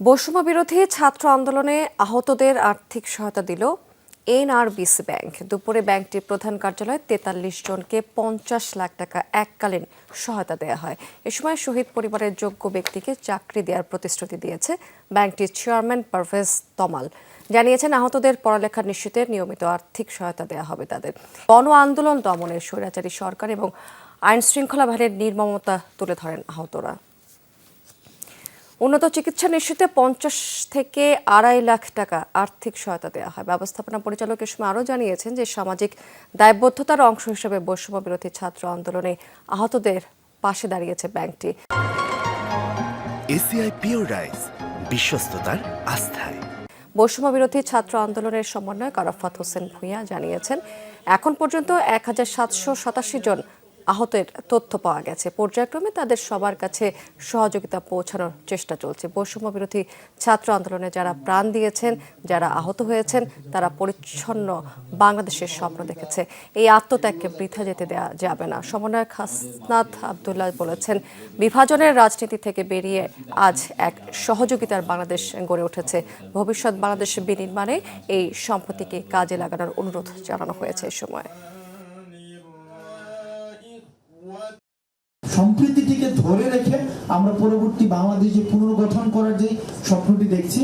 বৈষম্য বিরোধী ছাত্র আন্দোলনে আহতদের আর্থিক সহায়তা দিল এনআরবিসি ব্যাংক। দুপুরে ব্যাংকটির প্রধান কার্যালয়ে তেতাল্লিশ জনকে পঞ্চাশ লাখ টাকা এককালীন সহায়তা দেওয়া হয়। এ সময় শহীদ পরিবারের যোগ্য ব্যক্তিকে চাকরি দেওয়ার প্রতিশ্রুতি দিয়েছে ব্যাংকটির চেয়ারম্যান পারভেজ তমাল। জানিয়েছেন, আহতদের পড়ালেখা নিশ্চিতে নিয়মিত আর্থিক সহায়তা দেওয়া হবে তাদের। গণ আন্দোলন দমনের স্বৈরাচারী সরকার এবং আইন শৃঙ্খলা বাহিনীর নির্মমতা তুলে ধরেন আহতরা। উন্নত চিকিৎসা নিশ্চিতে পঞ্চাশ থেকে আড়াই লাখ টাকা আর্থিক সহায়তা দেওয়া হয়। ব্যবস্থাপনা পরিচালক সময় আরও জানিয়েছেন যে সামাজিক দায়বদ্ধতার অংশ হিসেবে বৈষম্য বিরোধী ছাত্র আন্দোলনে আহতদের পাশে দাঁড়িয়েছে ব্যাংকটি। এসিআই পিওর রাইস বিশ্বস্ততার আস্থায়। বৈষম্য বিরোধী ছাত্র আন্দোলনের সমন্বয়ক আরাফাত হোসেন ভূঁইয়া জানিয়েছেন এখন পর্যন্ত এক হাজার সাতশো সাতাশি জন আহতের তথ্য পাওয়া গেছে। পর্যায়ক্রমে তাদের সবার কাছে সহযোগিতা পৌঁছানোর চেষ্টা চলছে। বৈষম্য বিরোধী ছাত্র আন্দোলনে যারা প্রাণ দিয়েছেন, যারা আহত হয়েছেন, তারা পরিচ্ছন্ন বাংলাদেশের স্বপ্ন দেখেছে। এই আত্মত্যাগকে বৃথা যেতে দেওয়া যাবে না। সমন্বয়ক হাসনাত আবদুল্লাহ বলেছেন, বিভাজনের রাজনীতি থেকে বেরিয়ে আজ এক সহযোগিতার বাংলাদেশ গড়ে উঠেছে। ভবিষ্যৎ বাংলাদেশ বিনির্মাণে এই সম্পত্তিকে কাজে লাগানোর অনুরোধ জানানো হয়েছে এই সময়। সম্প্রীতিটিকে ধরে রেখে আমরা পরবর্তী বাংলাদেশ যে পুনর্গঠন করার যে স্বপ্নটি দেখছি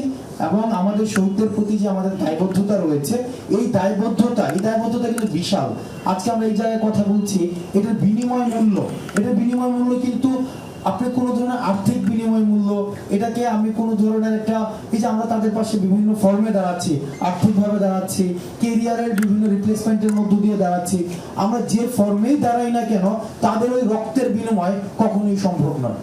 এবং আমাদের শহীদদের প্রতি যে আমাদের দায়বদ্ধতা রয়েছে, এই দায়বদ্ধতা এই দায়বদ্ধতা কিন্তু বিশাল। আজকে আমরা এই জায়গায় কথা বলছি, এটার বিনিময় মূল্য, এটার বিনিময় মূল্য কিন্তু আপনি কোনো ধরনের আর্থিক বিনিময় এটাকে আমি কোনো ধরনের একটা, এই যে আমরা তাদের পাশে বিভিন্ন ফর্মে দাঁড়াচ্ছি, আর্থিকভাবে দাঁড়াচ্ছি কেরিয়ারের বিভিন্ন রিপ্লেসমেন্টের মধ্য দিয়ে দাঁড়াচ্ছি, আমরা যে ফর্মেই দাঁড়াই না কেন, তাদের ওই রক্তের বিনিময় কখনোই সম্ভব নয়।